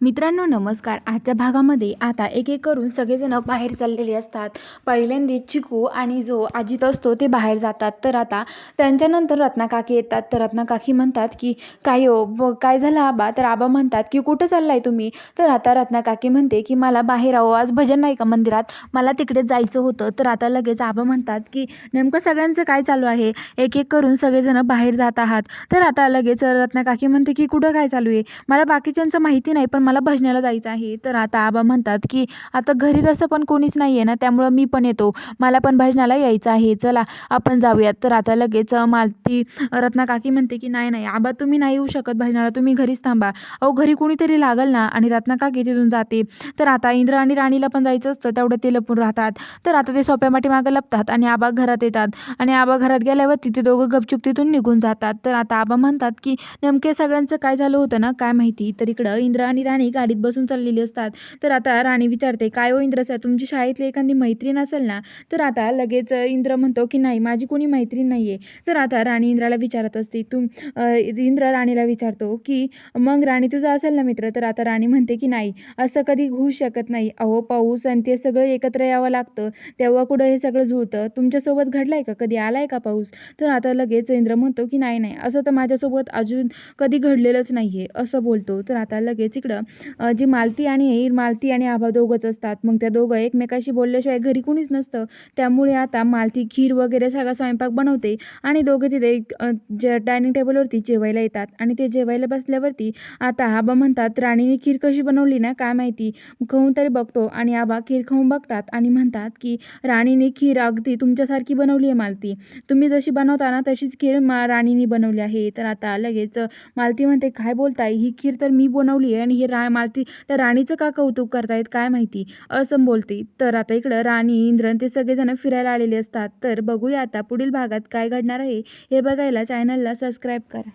मित्रांनो नमस्कार. आजच्या भागामध्ये आता एक एक करून सगळेजण बाहेर चाललेले असतात. पहिल्यांदा चिकू आणि जो आजीत असतो ते बाहेर जातात. तर आता त्यांच्यानंतर रत्नाकाकी येतात. तर रत्नाकाकी म्हणतात की काय हो? ब काय झालं आबा? तर आबा म्हणतात की कुठं चाललाय तुम्ही? तर आता रत्नाकाकी म्हणते की मला बाहेर आहो. आज भजन नाही का मंदिरात? मला तिकडे जायचं होतं. तर आता लगेच आबा म्हणतात की नेमकं सगळ्यांचं काय चालू आहे? एक एक करून सगळेजण बाहेर जात आहात. तर आता लगेच रत्नाकाकी म्हणते की कुठं काय चालू आहे? मला बाकीच्यांचं माहिती नाही पण मला भजनाला जायचं आहे तर आता आबा म्हणतात की आता घरी तसं पण कोणीच नाही आहे ना त्यामुळं मी पण येतो. मला पण भजनाला यायचं आहे चला आपण जाऊयात. तर आता लगेच मालती रत्नाकाकी म्हणते की नाही नाही आबा तुम्ही नाही येऊ शकत भजनाला तुम्ही घरीच थांबा. अहो घरी कोणीतरी लागल ना आणि रत्नाकाकी तिथून जाते. तर आता इंद्र आणि राणीला पण जायचं असतं तेवढं ते लपून राहतात. तर आता ते सोप्या मागं लपतात आणि आबा घरात येतात. आणि आबा घरात गेल्यावर तिथे दोघं गपचूप तिथून निघून जातात. तर आता आबा म्हणतात की नेमके सगळ्यांचं काय झालं होतं ना काय माहिती? तर इकडं इंद्र आणि राणी गाडीत बसून चाललेली असतात. तर आता राणी विचारते काय हो इंद्र सर तुमची शाळेतली एखादी मैत्रीण असेल ना? तर आता लगेच इंद्र म्हणतो की नाही माझी कोणी मैत्रीण नाही आहे तर आता राणी इंद्राला विचारत असते तुम इंद्र राणीला विचारतो की मग राणी तुझा असेल ना मित्र? तर आता राणी म्हणते की नाही असं कधी होऊ शकत नाही. अहो पाऊस आणि ते सगळं एकत्र यावं लागतं. तेव्हा कुठं हे सगळं जुळतं? तुमच्यासोबत घडलं आहे का? कधी आला आहे का पाऊस? तर आता लगेच इंद्र म्हणतो की नाही नाही असं तर माझ्यासोबत अजून कधी घडलेलंच नाही आहे असं बोलतो. तर आता लगेच इकडं जी मालती आणि मालती आणि आभा दोघंच असतात. मग त्या दोघं एकमेकाशी बोलल्याशिवाय घरी कुणीच नसतं. त्यामुळे आता मालती खीर वगैरे सगळा स्वयंपाक बनवते आणि दोघे तिथे जे डायनिंग टेबलवरती जेवायला येतात. आणि ते जेवायला बसल्यावरती आता आबा म्हणतात राणीने खीर कशी बनवली ना काय माहिती? खाऊन तरी बघतो. आणि आबा खीर खाऊन बघतात आणि म्हणतात की राणीने खीर अगदी तुमच्यासारखी बनवली आहे मालती. तुम्ही जशी बनवता ना तशीच खीर मा राणीने बनवली आहे. तर आता लगेच मालती म्हणते काय बोलताय? ही खीर तर मी बनवली आहे आणि ही काय मालती? तर राणीचं का कौतुक करतायत? काय माहिती? असं बोलते. तर आता इकडं राणी इंद्रन ते सगळेजण फिरायला आलेले असतात. तर बघूया आता पुढील भागात काय घडणार आहे. हे बघायला चॅनलला सबस्क्राईब करा.